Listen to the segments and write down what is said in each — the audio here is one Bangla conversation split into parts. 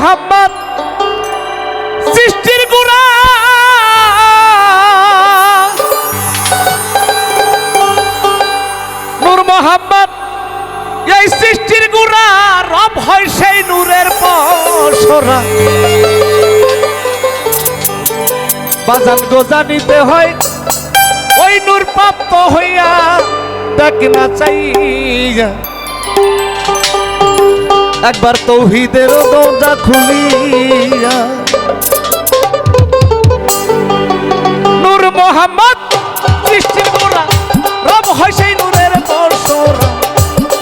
মোহাম্মদ সৃষ্টির গুড়া নূর মোহাম্মদ, এই সৃষ্টির গুড়া রব হয় সেই নূরের পসরা বাজান গোজা নিতে হয়, ওই নূর প্রাপ্ত হইয়া দেখ না চাইয়া। একবার তৌহিদের দরজা খুলিয়া। নূর মোহাম্মদ, সৃষ্টির গোড়া রব হয় সেই নূরের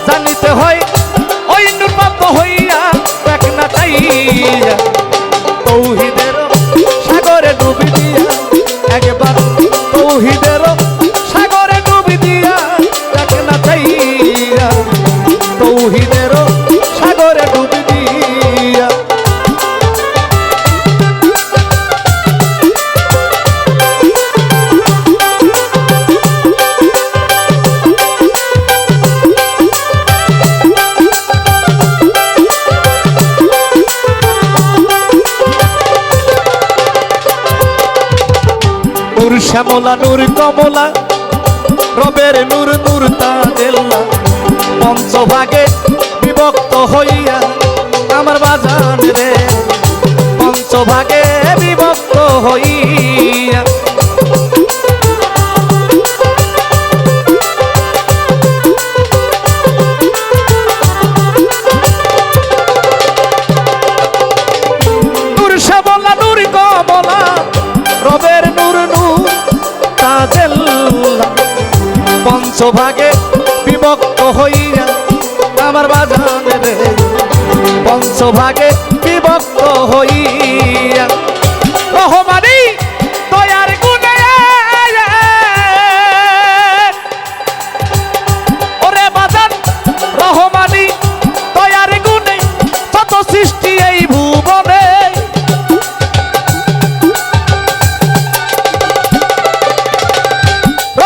জানিতে হয়, ওই নূর হইয়া দেখ না চাইয়া। তৌহিদের সাগরে ডুবি দিয়া, একবার তৌহিদের সাগরে ডুবি দিয়া দেখ না চাইয়া। তৌহিদের শ্যামলা নূর কমলা রবের নূর নূর তাজেল্লা তাজেল্লা পঞ্চভাগে বিভক্ত হইয়া আমার বাজান রে। পঞ্চভাগে বিভক্ত হইয়া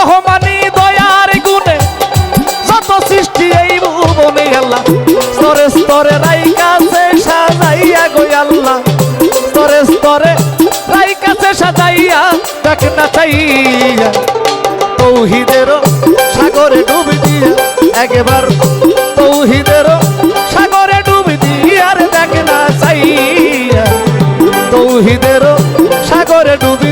রহমানি, দয়ার গুণে যত সৃষ্টি এই ভুবনে স্তরে স্তরে সাজাইয়া স্তরে সাজাইয়া না চাইয়া। তৌহিদের সাগরে একবার। তৌহিদের সাগরে আর দেখ না চাইয়া। তৌহিদের সাগরে ডুবি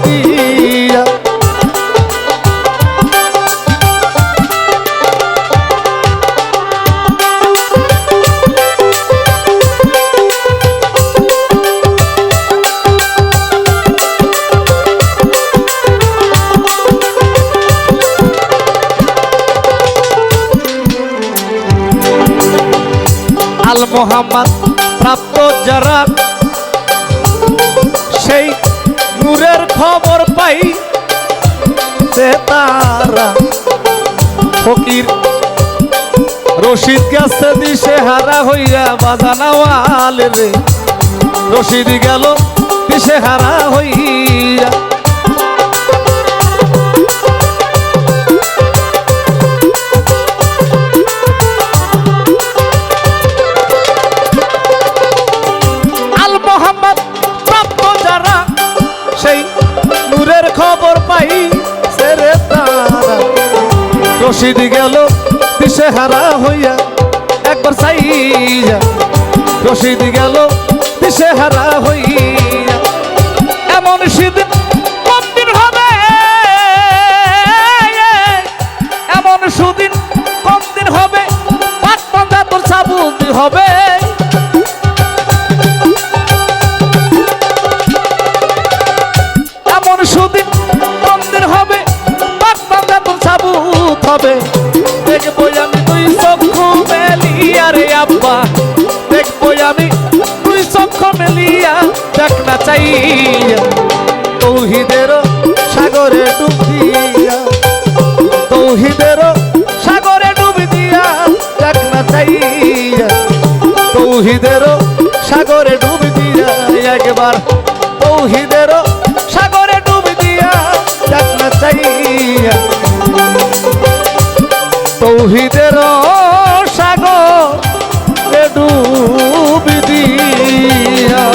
আল মোহাম্মদ প্রাপ্ত যারা, সেই নূরের খবর পাই সে তারা ফকির। রশিদ গেছে দিশে হারা হইয়া বাজানাওয়াল রে। রশিদ গেল দিশে হারা হইয়া রশিদ গেল দিশে হারা হইয়া একবার সাইয়া রশিদ গেল দিশে হারা হইয়া হবে। দেখব আমি তুই চক্ষু মেলিয়া রে আব্বা। দেখব আমি তুই চক্ষু মেলিয়া, দেখ না চাইয়া। তৌহিদের সাগরে ডুব দিয়া। সাগরে ডুব দিয়া, দেখ না চাইয়া। তৌহিদের সাগরে ডুব দিয়া, একবার তৌহিদের সাগরে ডুব দিয়া, দেখ না তৌহিদের সাগর ডুবি দিয়া।